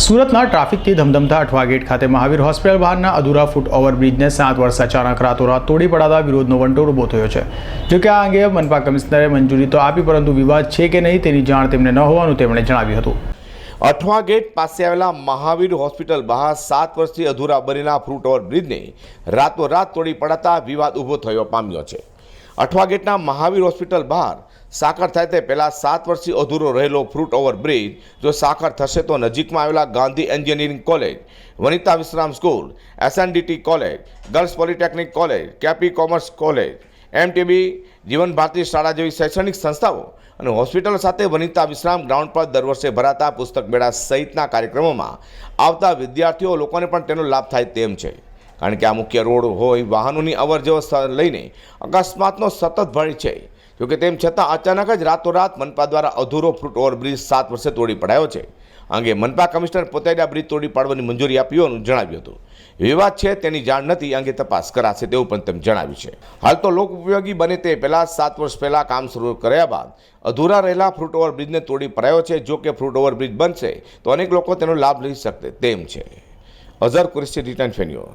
સુરતના ટ્રાફિકથી ધમધમતા અઠવા ગેટ ખાતે મહાવીર હોસ્પિટલ બહારના અધૂરા ફૂટ ઓવરબ્રિજને સાત વર્ષ અચાનક રાતોરાત તોડી પડાતા વિરોધનો વંટોળ ઊભો થયો છે. જોકે આ અંગે મનપા કમિશનરે મંજૂરી તો આપી, પરંતુ વિવાદ છે કે નહીં તેની જાણ તેમને ન હોવાનું તેમણે જણાવ્યું હતું. અઠવા ગેટ પાસે આવેલા મહાવીર હોસ્પિટલ બહાર સાત વર્ષથી અધૂરા બનેલા ફ્રૂટ ઓવર બ્રિજને રાતોરાત તોડી પડાતા વિવાદ ઊભો થયો પામ્યો છે. અઠવા ગેટના મહાવીર હોસ્પિટલ બહાર સાકર થાય તે પહેલાં સાત વર્ષથી અધૂરો રહેલો ફ્રૂટ ઓવર બ્રિજ જો સાકર થશે તો નજીકમાં આવેલા Gandhi engineering college, Vanita Vishram school SNDT college, girls polytechnic college, KP commerce college MTB Jeevan Bharati શાળા જેવી શૈક્ષણિક સંસ્થાઓ અને હોસ્પિટલ સાથે વનિતા વિશ્રામ ગ્રાઉન્ડ પર દર વર્ષે ભરાતા પુસ્તક મેળા સહિતના કાર્યક્રમોમાં આવતા વિદ્યાર્થીઓ લોકોને પણ તેનો લાભ થાય તેમ છે. કારણ કે આ મુખ્ય રોડ હોય, વાહનોની અવર જવર લઈને અકસ્માતનો સતત ભય છે. જોકે તેમ છતાં અચાનક જ રાતોરાત મનપા દ્વારા અધૂરો ફ્રૂટ ઓવરબ્રિજ સાત વર્ષે તોડી પડાયો છે. આ અંગે મનપા કમિશનર પોતે બ્રિજ તોડી પાડવાની મંજૂરી આપી હોવાનું જણાવ્યું હતું. વિવાદ છે, તેની જાણ નથી અંગે તપાસ કરાશે તેવું પણ તેમ જણાવ્યું છે. હાલ તો લોક ઉપયોગી બને તે પહેલાં સાત વર્ષ પહેલાં કામ શરૂ કર્યા બાદ અધૂરા રહેલા ફ્રૂટ ઓવરબ્રિજને તોડી પડાયો છે. જો કે ફ્રૂટ ઓવરબ્રિજ બનશે, તો અનેક લોકો તેનો લાભ લઈ શકશે તેમ છે. અઝર કુરેશી, રિટર્ન ફેન્યુઝ